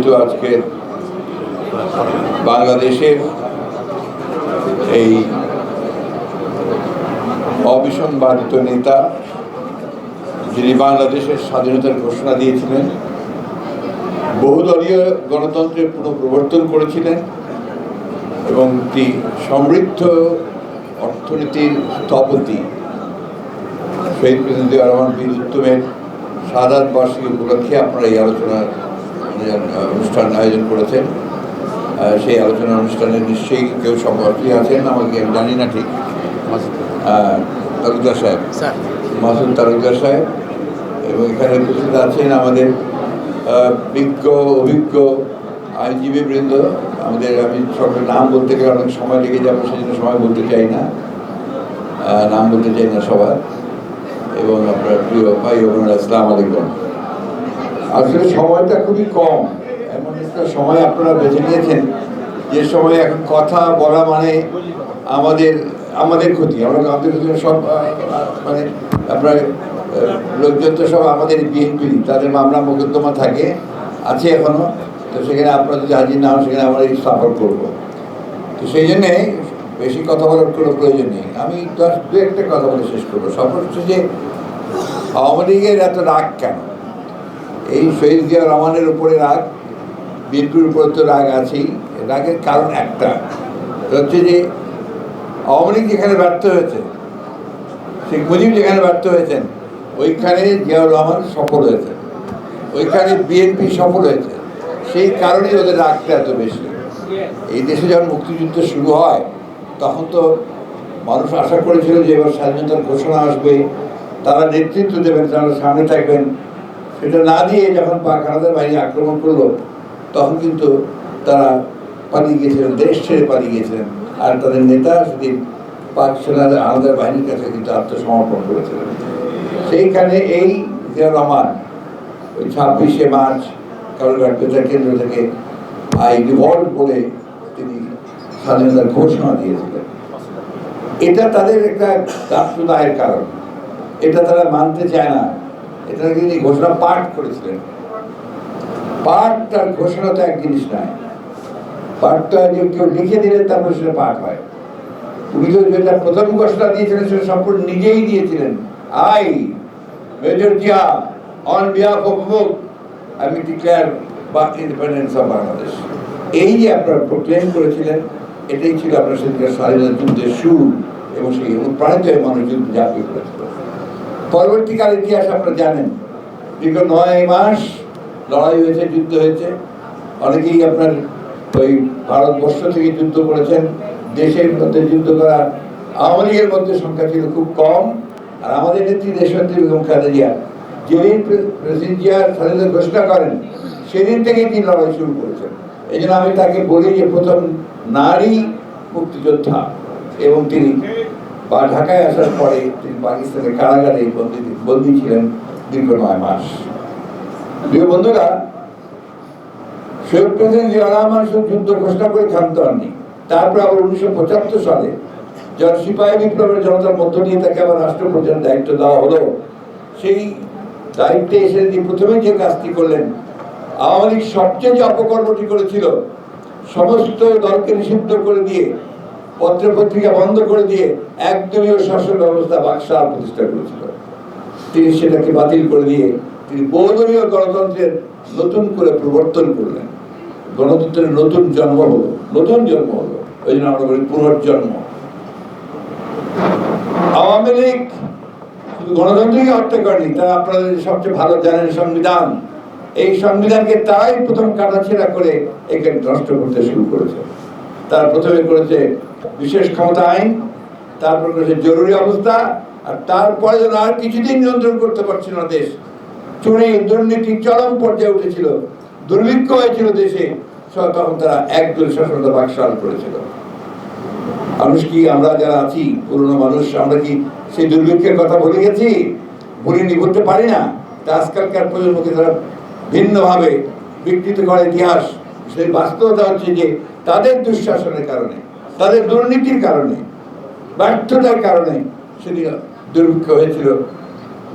যেহেতু আজকে বাংলাদেশের এই অবিসংবাদিত নেতা যিনি বাংলাদেশের স্বাধীনতার ঘোষণা দিয়েছিলেন বহুদলীয় গণতন্ত্রের পুনঃপ্রবর্তন করেছিলেন এবং একটি সমৃদ্ধ অর্থনীতির স্থপতি। শহীদ প্রেসিডেন্ট রহমান বীর উত্তমের বার্ষিকী উপলক্ষে আপনারা এই আলোচনার অনুষ্ঠান আয়োজন করেছেন। সেই আলোচনা অনুষ্ঠানে নিশ্চয়ই কেউ সভাপতি আছেন আমাকে আমি জানি না ঠিক। তালুকদার। সাহেব। স্যার। মাসুদ তালুকদার সাহেব এবং এখানে উপস্থিত আছেন আমাদের বিজ্ঞ অভিজ্ঞ আইনজীবী বৃন্দ। আমাদের আমি সবার নাম বলতে গেলে অনেক সময় লেগে যাবে সেই জন্য সময় বলতে চাই না। নাম বলতে চাই না সবার। এবং আপনার প্রিয় ভাই বোনেরা আসসালাম আলাইকুম। আসলে সময়টা খুবই কম। এমন একটা সময় আপনারা বেছে নিয়েছেন। যে সময় এখন কথা বলা মানে আমাদের আমাদের ক্ষতি। আমরা আমাদের ক্ষতি সব মানে আপনার লোকজন তো সব আমাদের বিএনপি, তাদের মামলা মোকদ্দমা থাকে, আছে এখনও। তো সেখানে আপনারা যদি হাজির না হন, সেখানে আমরা সাফর করব। তো সেই জন্যে বেশি কথা বলার কোনো প্রয়োজন নেই। আমি দশ দু একটা কথা বলে শেষ করব। সফর হচ্ছে যে আওয়ামী লীগের এত রাগ কেন? এই শহীদ জিয়া রহমানের উপরে রাগ বিএনপির উপরে তো রাগ আছেই, রাগের কারণ একটা। হচ্ছে যে, আওয়ামী লীগ যেখানে ব্যর্থ হয়েছে শেখ মুজিব যেখানে ব্যর্থ হয়েছেন, ওইখানে জিয়াউর রহমান সফল হয়েছে ওইখানে বিএনপি সফল হয়েছে। সেই কারণেই ওদের রাগটা এত বেশি। এই দেশে যখন মুক্তিযুদ্ধ শুরু হয়, তখন তো মানুষ আশা করেছিল যে এবার স্বাধীনতার ঘোষণা আসবে তারা নেতৃত্ব দেবেন, তারা সামনে থাকবেন। সেটা না দিয়ে যখন পাক হানাদার বাহিনী আক্রমণ করল, তখন কিন্তু তারা পালিয়ে গিয়েছিলেন, দেশ ছেড়ে পালিয়ে গিয়েছিলেন। আর তাদের নেতা সেদিন পাক সেনার আলাদা বাহিনীর কাছে কিন্তু আত্মসমর্পণ করেছিলেন। সেইখানে এই জিয়া রহমান ওই ছাব্বিশে মার্চ কালুরঘাট বেতার কেন্দ্র থেকে আই রিভল্ট বলে তিনি স্বাধীনতার ঘোষণা দিয়েছিলেন। এটা তাদের একটা দায়ের কারণ। এটা তারা মানতে চায় না। এটা তিনি ঘোষণা পাঠ করেছিলেন, পাঠ আর ঘোষণা তো এক জিনিস নয় পাঠটা যে কেউ লিখে দিলেন, তারপর সেটা পাঠ হয়। উনি তো যেটা প্রথম ঘোষণা দিয়েছিলেন, সেটা সম্পূর্ণ নিজেই দিয়েছিলেন। I, major Zia on behalf of বুক আমি ডিক্লেয়ার বা ইন্ডিপেন্ডেন্স অফ বাংলাদেশ এই যে আপনারা প্রক্লেম করেছিলেন, এটাই ছিল আপনার সেদিনের স্বাধীনতা যুদ্ধের শুরু এবং সেই অনুপ্রাণিত হয়ে মানুষ যুদ্ধ ঝাঁপিয়ে পড়েছিল পরবর্তীকাল ইতিহাস আপনারা জানেন। দীর্ঘ নয় মাস লড়াই হয়েছে, যুদ্ধ হয়েছে। অনেকেই আপনার ওই ভারতবর্ষ থেকে যুদ্ধ করেছেন। দেশের মধ্যে যুদ্ধ করা আওয়ামী লীগের মধ্যে সংখ্যা ছিল খুব কম। আর আমাদের নেত্রী দেশনেত্রী বেগম খালেদা জিয়া যেদিন প্রে- প্রেসিডেন্ট জিয়ার স্বাধীনতা ঘোষণা করেন, সেদিন থেকেই তিনি লড়াই শুরু করেছেন। এই জন্য আমি তাকে বলি যে প্রথম নারী মুক্তিযোদ্ধা এবং তিনি বা ঢাকায় আসার পরে তিনি পাকিস্তানের কারাগারে বন্দী বন্দী ছিলেন দীর্ঘ নয় মাস। প্রিয় বন্ধুরা শহীদ প্রেসিডেন্ট জিয়া রহমান শুধু যুদ্ধ ঘোষণা করে ক্ষান্ত হননি তারপর আবার উনিশশো পঁচাত্তর সালে যখন সিপাহী বিপ্লবের জনতার মধ্য দিয়ে তাকে আবার রাষ্ট্রপ্রধানের দায়িত্ব দেওয়া হলো, সেই দায়িত্বে এসে তিনি প্রথমে যে কাজটি করলেন, আওয়ামী লীগ সবচেয়ে যে অপকর্মটি করেছিল, সমস্ত দলকে নিষিদ্ধ করে দিয়ে পত্র পত্রিকা বন্ধ করে দিয়ে একদলীয় শাসন ব্যবস্থা বাকশাল প্রতিষ্ঠা করেছিল। তিনি সেটাকে বাতিল করে দিয়ে তিনি বহুদলীয় গণতন্ত্রের নতুন করে প্রবর্তন করলেন। গণতন্ত্রের নতুন জন্ম হলো, নতুন জন্ম হলো। ওই জন্য আমরা বলি পুনর্জন্ম। আওয়ামী লীগ শুধু গণতন্ত্রকে হত্যা করেনি, তারা আপনারা সবচেয়ে ভালো জানেন সংবিধান। এই সংবিধানকে তারাই প্রথম কাটাছেড়া করে একে নষ্ট করতে শুরু করেছে। তার প্রথমে করেছে বিশেষ ক্ষমতা, আইন, তারপর করেছে জরুরি অবস্থা, আর তারপরে যেন আর কিছুদিন নিয়ন্ত্রণ করতে পারছিল না দেশ। চুরি, দুর্নীতি, চরম পর্যায়ে উঠেছিল। দুর্ভিক্ষ হয়েছিল দেশে। তখন তারা একদল শাসনতা বাকশাল করেছিল। মানুষ কি আমরা যারা আছি, পুরনো মানুষ, আমরা কি সেই দুর্ভিক্ষের কথা ভুলে গেছি? ভুলিনি বলতে পারি না। তা আজকালকার প্রজন্মকে তারা ভিন্নভাবে বিকৃত করে ইতিহাস সেই বাস্তবতা হচ্ছে যে তাদের দুঃশাসনের কারণে, তাদের দুর্নীতির কারণে, ব্যর্থতার কারণে সেদিন দুর্ভিক্ষ হয়েছিল।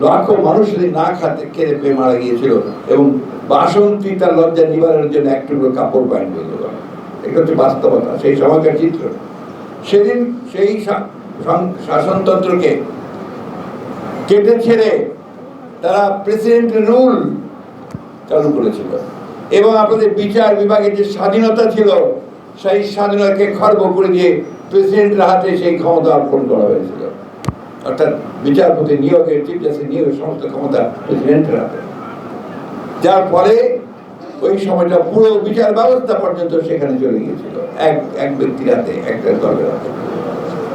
লাখো মানুষ না খাতে খেতে পেয়ে মারা গিয়েছিল এবং বাসন্তী তার লজ্জা নিবারণের জন্য এক টুকরো কাপড় পায়নি এটা হচ্ছে বাস্তবতা, সেই সময়কার চিত্র। সেদিন সেই শাসনতন্ত্রকে কেটে ছেড়ে তারা প্রেসিডেন্টের রুল চালু করেছিল। এবং আপনাদের বিচার বিভাগের যে স্বাধীনতা ছিল, সেই স্বাধীনতাকে খর্ব করে দিয়ে প্রেসিডেন্টের হাতে সেই ক্ষমতা অর্পণ করা হয়েছিল। অর্থাৎ বিচারপতি নিয়োগের, চিফ জাস্টিস নিয়োগের সমস্ত ক্ষমতা প্রেসিডেন্টের হাতে। যার ফলে ওই সময়টা পুরো বিচার ব্যবস্থা পর্যন্ত সেখানে চলে গিয়েছিল। এক এক ব্যক্তির হাতে, একটা দলের হাতে।